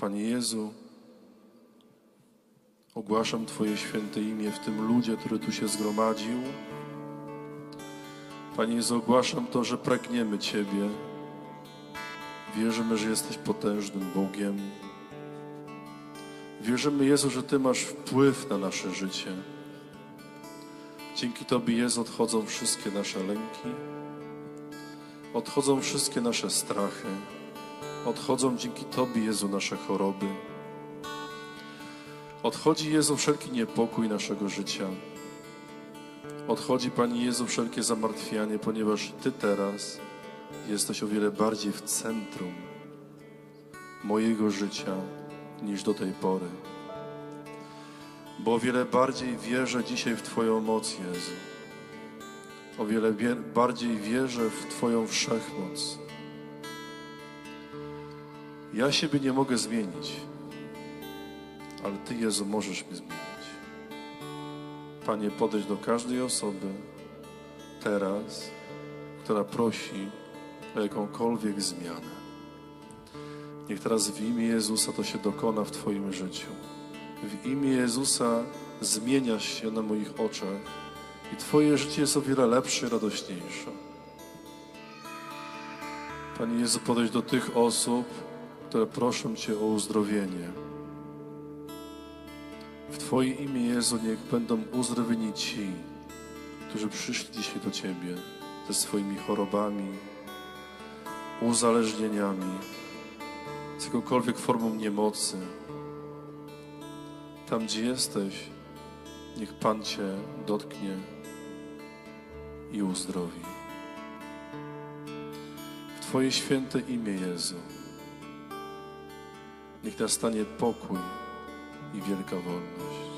Panie Jezu, ogłaszam Twoje święte imię w tym ludzie, który tu się zgromadził. Panie Jezu, ogłaszam to, że pragniemy Ciebie. Wierzymy, że jesteś potężnym Bogiem. Wierzymy, Jezu, że Ty masz wpływ na nasze życie. Dzięki Tobie, Jezu, odchodzą wszystkie nasze lęki, odchodzą wszystkie nasze strachy, odchodzą dzięki Tobie, Jezu, nasze choroby. Odchodzi, Jezu, wszelki niepokój naszego życia. Odchodzi, Panie Jezu, wszelkie zamartwianie, ponieważ Ty teraz jesteś o wiele bardziej w centrum mojego życia niż do tej pory. Bo o wiele bardziej wierzę dzisiaj w Twoją moc, Jezu. O wiele wie- bardziej wierzę w Twoją wszechmoc. Ja siebie nie mogę zmienić, ale Ty, Jezu, możesz mnie zmienić. Panie, podejdź do każdej osoby teraz, która prosi o jakąkolwiek zmianę. Niech teraz w imię Jezusa to się dokona w Twoim życiu. W imię Jezusa zmieniasz się na moich oczach i Twoje życie jest o wiele lepsze i radośniejsze. Panie Jezu, podejdź do tych osób, które proszą Cię o uzdrowienie. W Twoje imię, Jezu, niech będą uzdrowieni ci, którzy przyszli dzisiaj do Ciebie ze swoimi chorobami, uzależnieniami, z jakąkolwiek formą niemocy. Tam, gdzie jesteś, niech Pan Cię dotknie i uzdrowi. W Twoje święte imię, Jezu, niech nastanie pokój i wielka wolność.